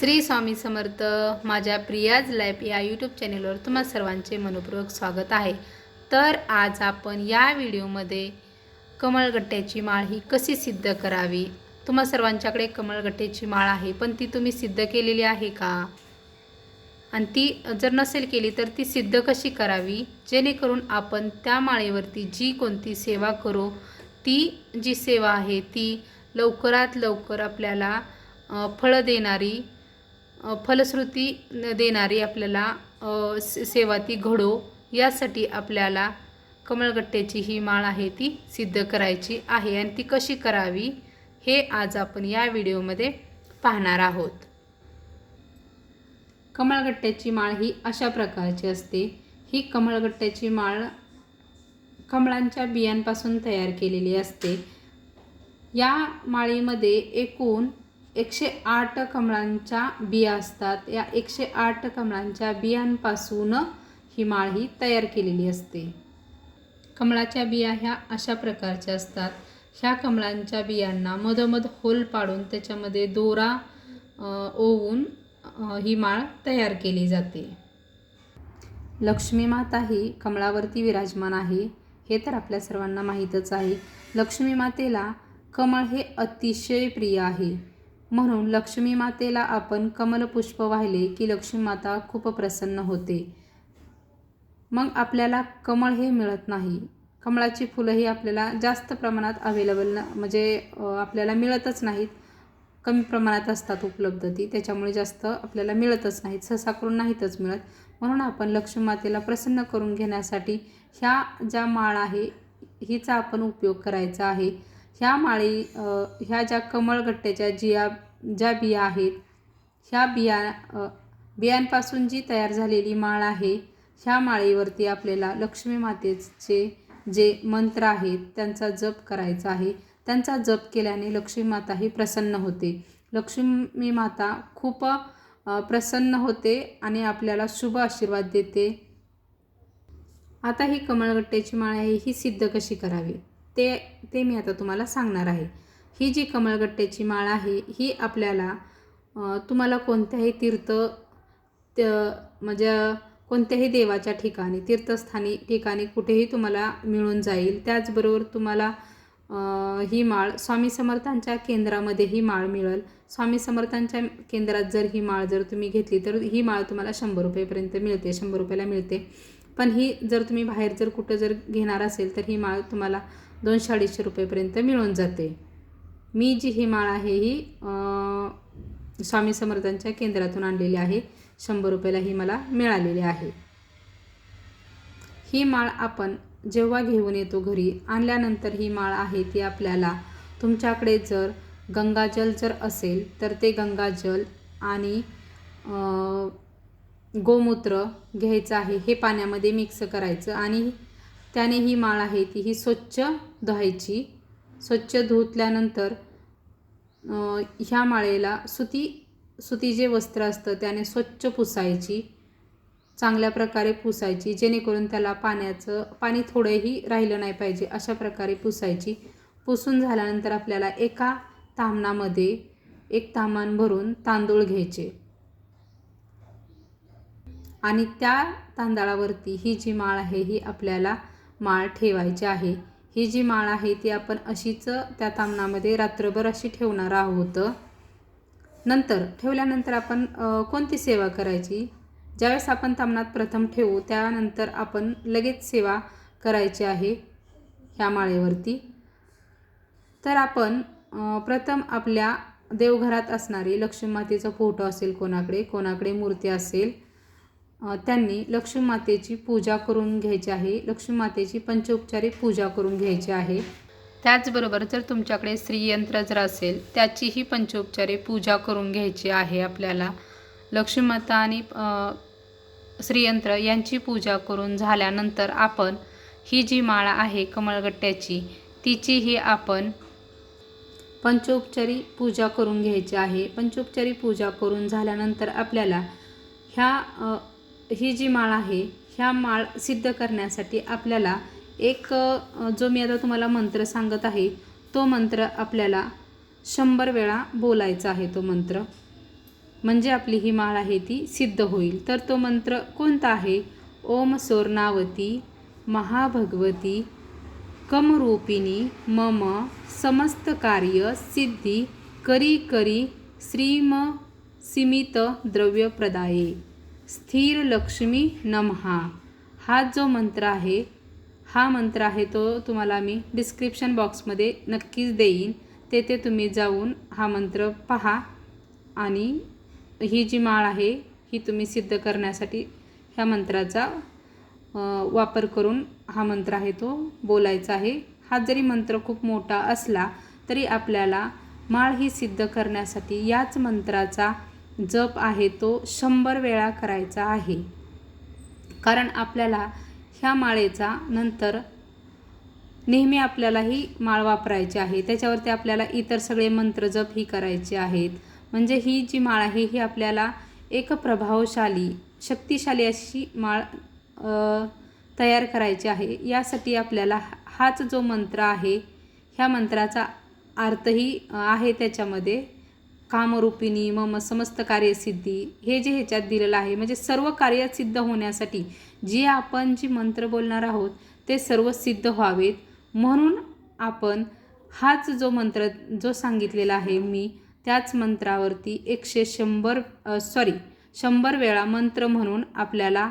श्री स्वामी समर्थ माझ्या प्रियाज लाईफ या यूट्यूब चॅनेलवर तुम्हा सर्वांचे मनपूर्वक स्वागत आहे. तर आज आपण या व्हिडिओमध्ये कमळगट्ट्याची माळ ही कशी सिद्ध करावी? तुम्हा सर्वांच्याकडे कमळगट्ट्याची माळ आहे पण ती तुम्ही सिद्ध केलेली आहे का? आणि ती जर नसेल केली तर ती सिद्ध कशी करावी? जेणेकरून आपण त्या माळेवरती जी कोणती सेवा करू ती जी सेवा आहे ती लवकरात लवकर आपल्याला फळं देणारी फलश्रुती देणारी आपल्याला से- सेवा ती घडो यासाठी आपल्याला कमळगट्ट्याची ही माळ आहे ती सिद्ध करायची आहे आणि ती कशी करावी हे आज आपण या व्हिडिओमध्ये पाहणार आहोत. कमळगट्ट्याची माळ ही अशा प्रकारची असते. ही कमळगट्ट्याची माळ कमळांच्या बियांपासून तयार केलेली असते. या माळीमध्ये एकूण एकशे आठ कमळांच्या बिया असतात. या एकशे आठ कमळांच्या बियांपासून ही माळ ही तयार केलेली असते. कमळाच्या बिया ह्या अशा प्रकारच्या असतात. ह्या कमळांच्या बियांना मधोमध होल पाडून त्याच्यामध्ये दोरा ओवून ही माळ तयार केली जाते. लक्ष्मी माता ही कमळावरती विराजमान आहे. हे तर आपल्या सर्वांना माहीतच आहे. लक्ष्मी मातेला कमळ हे अतिशय प्रिय आहे. म्हणून लक्ष्मी मातेला आपण कमलपुष्प वाहिले की लक्ष्मी माता खूप प्रसन्न होते. मग आपल्याला कमळ हे मिळत नाही. कमळाची फुलं ही आपल्याला जास्त प्रमाणात अवेलेबल न म्हणजे आपल्याला मिळतच नाहीत. कमी प्रमाणात असतात उपलब्ध ती. त्याच्यामुळे जास्त आपल्याला मिळतच नाहीत. सहसा करून नाहीतच मिळत. म्हणून आपण लक्ष्मी मातेला प्रसन्न करून घेण्यासाठी ह्या ज्या माळ आहे हिचा आपण उपयोग करायचा आहे. ह्या माळी ह्या ज्या कमळगट्ट्याच्या जिया ज्या बिया आहेत ह्या बिया बियांपासून जी तयार झालेली माळ आहे ह्या माळीवरती आपल्याला लक्ष्मी मातेचे जे मंत्र आहेत त्यांचा जप करायचा आहे. त्यांचा जप केल्याने लक्ष्मी माता ही प्रसन्न होते. लक्ष्मी माता खूप प्रसन्न होते आणि आपल्याला शुभ आशीर्वाद देते. आता ही कमळगट्ट्याची माळ आहे ही सिद्ध कशी करावी? ते ते मी आता तुम्हाला सांगणार आहे. ही जी कमळगट्ट्याची माळ आहे ही आपल्याला तुम्हाला कोणत्याही तीर्थ त- म्हणजे कोणत्याही देवाच्या ठिकाणी तीर्थस्थानी ठिकाणी कुठेही तुम्हाला मिळून जाईल. त्याचबरोबर तुम्हाला ही माळ स्वामी समर्थांच्या केंद्रामध्ये ही माळ मिळेल. स्वामी समर्थांच्या केंद्रात जर ही माळ जर तुम्ही घेतली तर ही माळ तुम्हाला शंभर रुपयेपर्यंत मिळते शंभर रुपयाला मिळते. पण ही जर तुम्ही बाहेर जर कुठं जर घेणार असेल तर ही माळ तुम्हाला दोनशे अडीचशे रुपयेपर्यंत मिळून जाते. मी जी ही माळ आहे ही स्वामी समर्थांच्या केंद्रातून आणलेली आहे. शंभर रुपयाला ही मला मिळालेली आहे. ही माळ आपण जेव्हा घेऊन येतो घरी आणल्यानंतर ही माळ आहे ती आपल्याला तुमच्याकडे जर गंगाजल जर असेल तर ते गंगाजल आणि गोमूत्र घ्यायचं आहे. हे पाण्यामध्ये मिक्स करायचं आणि त्याने ही माळ आहे ती ही स्वच्छ धुवायची. स्वच्छ धुतल्यानंतर ह्या माळेला सुती सुती जे वस्त्र असतं त्याने स्वच्छ पुसायची. चांगल्या प्रकारे पुसायची जेणेकरून त्याला पाण्याचं पाणी थोडंही राहिलं नाही पाहिजे अशा प्रकारे पुसायची. पुसून झाल्यानंतर आपल्याला एका तामणामध्ये एक तामान भरून तांदूळ घ्यायचे. आणि त्या तांदळावरती ही जी माळ आहे ही आपल्याला माळ ठेवायची आहे. ही जी माळ आहे ती आपण अशीच त्या तामणामध्ये रात्रभर अशी ठेवणार आहोत. नंतर ठेवल्यानंतर आपण कोणती सेवा करायची? ज्यावेळेस आपण तामणात प्रथम ठेवू त्यानंतर आपण लगेच सेवा करायची आहे ह्या माळेवरती. तर आपण प्रथम आपल्या देवघरात असणारी लक्ष्मी मातेचा फोटो असेल कोणाकडे कोणाकडे मूर्ती असेल त्यांनी लक्ष्मी मातेची पूजा करून घ्यायची आहे. लक्ष्मी मातेची पंचोपचारी पूजा करून घ्यायची आहे. त्याचबरोबर जर तुमच्याकडे श्रीयंत्र जर असेल त्याचीही पंचोपचारे पूजा करून घ्यायची आहे आपल्याला. लक्ष्मीमाता आणि श्रीयंत्र यांची पूजा करून झाल्यानंतर आपण ही जी माळा आहे कमळगट्ट्याची तिचीही आपण पंचोपचारी पूजा करून घ्यायची आहे. पंचोपचारी पूजा करून झाल्यानंतर आपल्याला ह्या ही जी माळ आहे ह्या माळ सिद्ध करण्यासाठी आपल्याला एक जो मी आता तुम्हाला मंत्र सांगत आहे तो मंत्र आपल्याला शंभर वेळा बोलायचा आहे तो मंत्र. म्हणजे आपली ही माळ आहे ती सिद्ध होईल. तर तो मंत्र कोणता आहे? ओम सोर्णावती महाभगवती कमरूपिणी मम समस्त कार्य सिद्धी करी करी श्रीम सीमित द्रव्य प्रदाये स्थिर लक्ष्मी नमहा. हा जो मंत्र आहे हा मंत्र आहे तो तुम्हाला मी डिस्क्रिप्शन बॉक्समध्ये नक्कीच देईन. तेथे तुम्ही जाऊन हा मंत्र पहा आणि ही जी माळ आहे ही तुम्ही सिद्ध करण्यासाठी ह्या मंत्राचा वापर करून हा मंत्र आहे तो बोलायचा आहे. हा जरी मंत्र खूप मोठा असला तरी आपल्याला माळ ही सिद्ध करण्यासाठी याच मंत्राचा जप आहे तो शंभर वेळा करायचा आहे. कारण आपल्याला ह्या माळेचा नंतर नेहमी आपल्याला ही माळ वापरायची आहे. त्याच्यावरती आपल्याला इतर सगळे मंत्र जप ही करायचे आहेत. म्हणजे ही जी माळ आहे ही आपल्याला एक प्रभावशाली शक्तिशाली अशी माळ तयार करायची आहे. यासाठी आपल्याला हाच जो मंत्र आहे ह्या मंत्राचा अर्थही आहे त्याच्यामध्ये. कामरूपिणी मम समस्त कार्यसिद्धी हे जे ह्याच्यात दिलेलं आहे म्हणजे सर्व कार्य सिद्ध होण्यासाठी जे आपण जी मंत्र बोलणार आहोत ते सर्व सिद्ध व्हावेत. म्हणून आपण हाच जो मंत्र जो सांगितलेला आहे मी त्याच मंत्रावरती एकशे शंभर सॉरी शंभर वेळा मंत्र म्हणून आपल्याला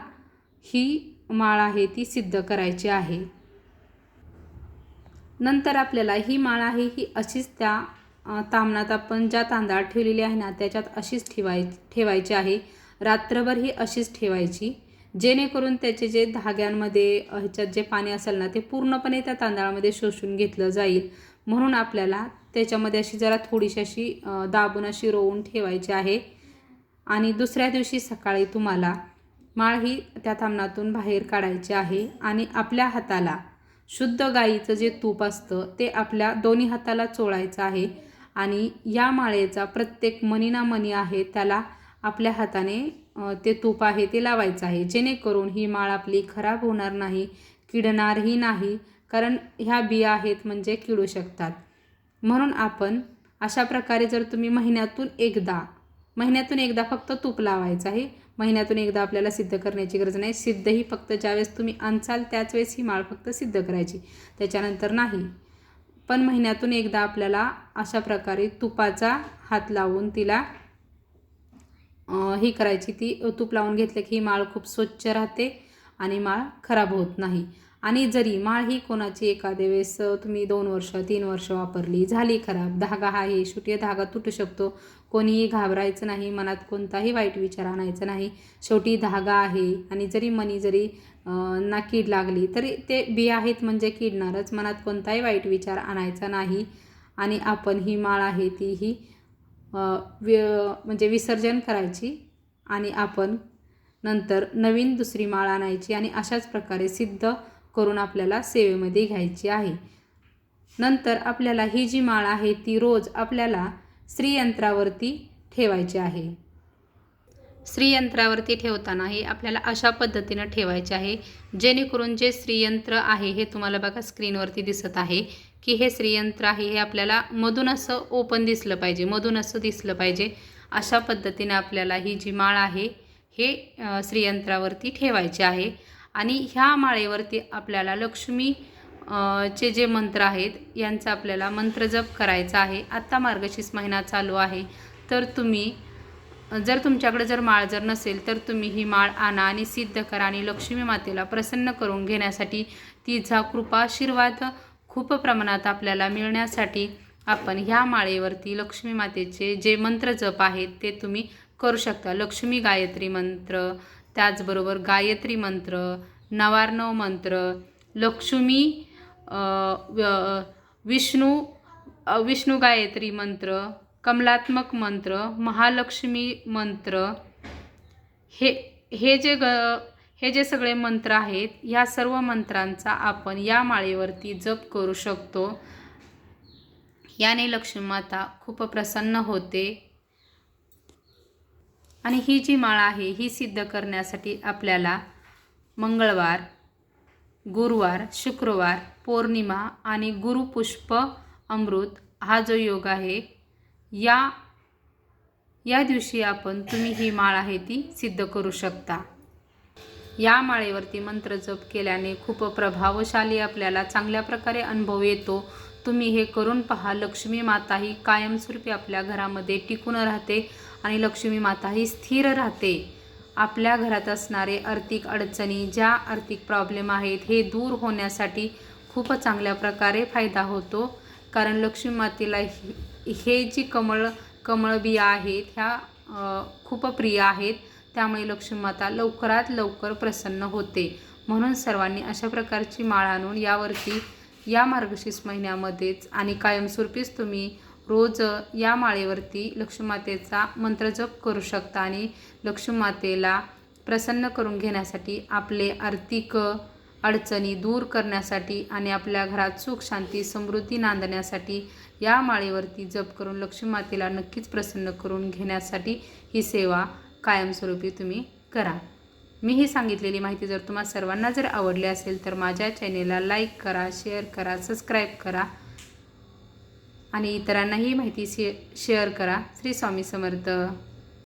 ही माळ आहे ती सिद्ध करायची आहे. नंतर आपल्याला ही माळ आहे ही अशीच त्या तामणात आपण ज्या तांदळात ठेवलेली आहे ना त्याच्यात अशीच ठेवाय ठेवायची आहे. रात्रभर ही अशीच ठेवायची जेणेकरून त्याचे जे धाग्यांमध्ये ह्याच्यात जे पाणी असेल ना ते पूर्णपणे त्या तांदळामध्ये शोषून घेतलं जाईल. म्हणून आपल्याला त्याच्यामध्ये अशी जरा थोडीशी अशी दाबून अशी रोवून ठेवायची आहे. आणि दुसऱ्या दिवशी सकाळी तुम्हाला माळ ही त्या तामणातून बाहेर काढायची आहे आणि आपल्या हाताला शुद्ध गाईचं जे तूप असतं ते आपल्या दोन्ही हाताला चोळायचं आहे. आणि या माळेचा प्रत्येक मणी ना मणी आहे त्याला आपल्या हाताने ते तूप आहे ते लावायचं आहे. जेणेकरून ही माळ आपली खराब होणार नाही किडणारही नाही कारण ह्या बिया आहेत म्हणजे किडू शकतात. म्हणून आपण अशा प्रकारे जर तुम्ही महिन्यातून एकदा महिन्यातून एकदा फक्त तूप लावायचं आहे महिन्यातून एकदा आपल्याला सिद्ध करण्याची गरज नाही. सिद्धही फक्त ज्यावेळेस तुम्ही आणचाल त्याच वेळेस ही माळ फक्त सिद्ध करायची. त्याच्यानंतर नाही. पण महिन्यातून एकदा आपल्याला अशा प्रकारे तुपाचा हात लावून तिला ही करायची. ती तूप लावून घेतलं की ही माळ खूप स्वच्छ राहते आणि माळ खराब होत नाही. आणि जरी माळ ही कोणाची एखाद्या वेळेस तुम्ही दोन वर्ष तीन वर्ष वापरली झाली खराब धागा हा आहे शेवटी धागा तुटू शकतो. कोणीही घाबरायचं नाही मनात कोणताही वाईट विचार आणायचा नाही. शेवटी धागा आहे आणि जरी मनी जरी ना कीड लागली तरी ते बिया आहेत म्हणजे किडणारच. मनात कोणताही वाईट विचार आणायचा नाही. आणि आपण ही माळ आहे ती ही वि म्हणजे विसर्जन करायची आणि आपण नंतर नवीन दुसरी माळ आणायची आणि अशाच प्रकारे सिद्ध करून आपल्याला सेवेमध्ये घ्यायची आहे. नंतर आपल्याला ही जी माळ आहे ती रोज आपल्याला श्रीयंत्रावरती ठेवायची आहे. श्रीयंत्रावरती ठेवताना हे आपल्याला अशा पद्धतीनं ठेवायचे आहे जेणेकरून जे श्रीयंत्र आहे हे तुम्हाला बघा स्क्रीनवरती दिसत आहे की हे श्रीयंत्र आहे हे आपल्याला मधून असं ओपन दिसलं पाहिजे मधून असं दिसलं पाहिजे. अशा पद्धतीने आपल्याला ही जी माळ आहे हे श्रीयंत्रावरती ठेवायचे आहे. आणि ह्या माळेवरती आपल्याला लक्ष्मी चे जे मंत्र आहेत यांचा आपल्याला मंत्रजप करायचा आहे. आत्ता मार्गशीर्ष महिना चालू आहे. तर तुम्ही जर तुमच्याकडे जर माळ जर नसेल तर तुम्ही ही माळ आणा आणि सिद्ध करा आणि लक्ष्मी मातेला प्रसन्न करून घेण्यासाठी तिचा कृपा आशीर्वाद खूप प्रमाणात आपल्याला मिळण्यासाठी आपण ह्या माळेवरती लक्ष्मी मातेचे जे मंत्र जप आहेत ते तुम्ही करू शकता. लक्ष्मी गायत्री मंत्र त्याचबरोबर गायत्री मंत्र नवार्णव मंत्र लक्ष्मी व- विष्णू विष्णू गायत्री मंत्र कमलात्मक मंत्र महालक्ष्मी मंत्र हे हे जे ग हे जे सगळे मंत्र आहेत ह्या सर्व मंत्रांचा आपण या माळेवरती जप करू शकतो. याने लक्ष्मी माता खूप प्रसन्न होते. आणि ही जी माळ आहे ही सिद्ध करण्यासाठी आपल्याला मंगळवार गुरुवार शुक्रवार पौर्णिमा आणि गुरुपुष्प अमृत हा जो योग आहे या या दिवशी आपण तुम्ही ही माळ आहे ती सिद्ध करू शकता. या माळेवरती मंत्र जप केल्याने खूप प्रभावशाली आपल्याला चांगल्या प्रकारे अनुभव येतो. तुम्ही हे करून पहा लक्ष्मी माता ही कायमस्वरूपी आपल्या घरामध्ये टिकून राहते आणि लक्ष्मी माता ही स्थिर राहते. आपल्या घरात असणारे आर्थिक अडचणी ज्या आर्थिक प्रॉब्लेम आहेत हे दूर होण्यासाठी खूप चांगल्या प्रकारे फायदा होतो. कारण लक्ष्मी मातेला ही- हे जी कमळ कमळ बिया आहेत ह्या खूप प्रिय आहेत. त्यामुळे लक्ष्मीमाता लवकरात लवकर प्रसन्न होते. म्हणून सर्वांनी अशा प्रकारची माळ आणून यावरती या मार्गशीर्ष महिन्यामध्येच आणि कायमस्वरूपीच तुम्ही रोज या माळेवरती लक्ष्मीमातेचा मंत्रजप मंत्र जप करू शकता आणि लक्ष्मीमातेला प्रसन्न करून घेण्यासाठी आपले आर्थिक अडचणी दूर करण्यासाठी आणि आपल्या घरात सुख शांती समृद्धी नांदण्यासाठी या माळेवरती जप करून लक्ष्मी मातेला नक्कीच प्रसन्न करून घेण्यासाठी ही सेवा कायमस्वरूपी तुम्ही करा. मी ही सांगितलेली माहिती जर तुम्हाला सर्वांना जर आवडली असेल तर माझ्या चॅनेलला लाईक करा शेअर करा सबस्क्राईब करा आणि इतरांनाही माहिती शे शेअर करा. श्री स्वामी समर्थ.